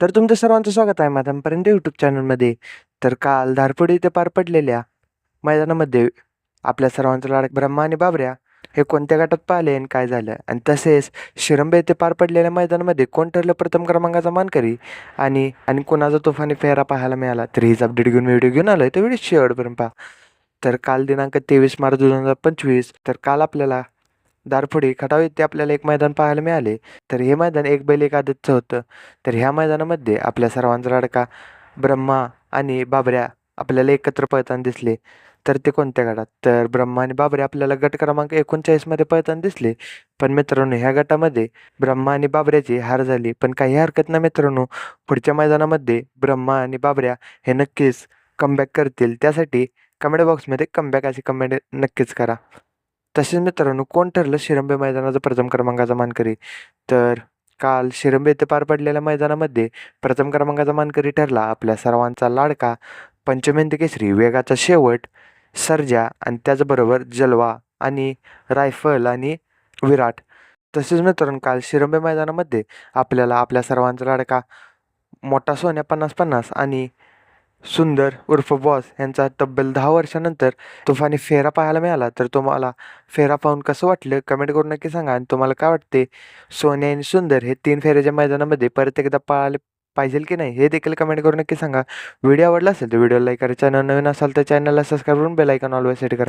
तर तुमचं सर्वांचं स्वागत आहे माझ्यापर्यंत यूट्यूब चॅनलमध्ये तर काल धारपुडी इथे पार पडलेल्या मैदानामध्ये आपल्या सर्वांचं लाडक ब्रह्मा आणि बाबऱ्या हे कोणत्या गटात पाहिले आणि काय झालं? आणि तसेच शिरंबे येथे पार पडलेल्या मैदानामध्ये कोण ठरलं प्रथम क्रमांकाचा मानकरी? आणि आणि कोणाचा तुफानी फेरा पाहायला मिळाला? तर हीच अपडेट घेऊन व्हिडिओ घेऊन आलो तर व्हिडिओ शेवटपर्यंत पहा. तर काल दिनांक तेवीस मार्च दोन हजार पंचवीस. तर काल आपल्याला दारफुडी खटाव येथे आपल्याला एक मैदान पाहायला मिळाले. तर हे मैदान एक बैल एक आदतचं होतं. तर ह्या मैदानामध्ये आपल्या सर्वांचा लडका ब्रह्मा आणि बाबऱ्या आपल्याला एकत्र पळताना दिसले. तर ते कोणत्या गटात? तर ब्रह्मा आणि बाबरे आपल्याला गट क्रमांक एकोणचाळीसमध्ये पळताना दिसले. पण मित्रांनो ह्या गटामध्ये ब्रह्मा आणि बाबऱ्याची हार झाली. पण काही हरकत नाही मित्रांनो. पुढच्या मैदानामध्ये ब्रह्मा आणि बाबऱ्या हे नक्कीच कमबॅक करतील. त्यासाठी कमेंट बॉक्समध्ये कमबॅक अशी कमेंट नक्कीच करा. तसेच मित्रांनो कोण ठरलं शिरंबे मैदानाचा प्रथम क्रमांकाचा मानकरी. तर काल शिरंबे येथे पार पडलेल्या मैदानामध्ये प्रथम क्रमांकाचा मानकरी ठरला. आपल्या सर्वांचा लाडका पंचमेंद केसरी वेगाचा शेवट सर्जा आणि त्याचबरोबर जलवा आणि रायफल आणि विराट. तसेच मित्रांनो काल शिरंबे मैदानामध्ये आपल्याला आपल्या सर्वांचा लाडका मोठा सोन्या पन्नास पन्नास आणि सुंदर उर्फ बॉस यांचा तब्बल दहा वर्षानंतर तुफानी फेरा पाहायला मिळाला तर तुम्हाला फेरा पाहून कसं वाटलं? कमेंट करून नक्की सांगा आणि तुम्हाला काय वाटते? सोने आणि सुंदर हे तीन फेऱ्याच्या मैदानामध्ये परत एकदा पाळाले पाहिजे की नाही हे देखील कमेंट करून नक्की सांगा. व्हिडिओ आवडला असेल तर व्हिडिओ लाईक करा चॅनल नवीन असाल तर चॅनलला सबस्क्राईब करून बेल ऑलवेज सेट करा.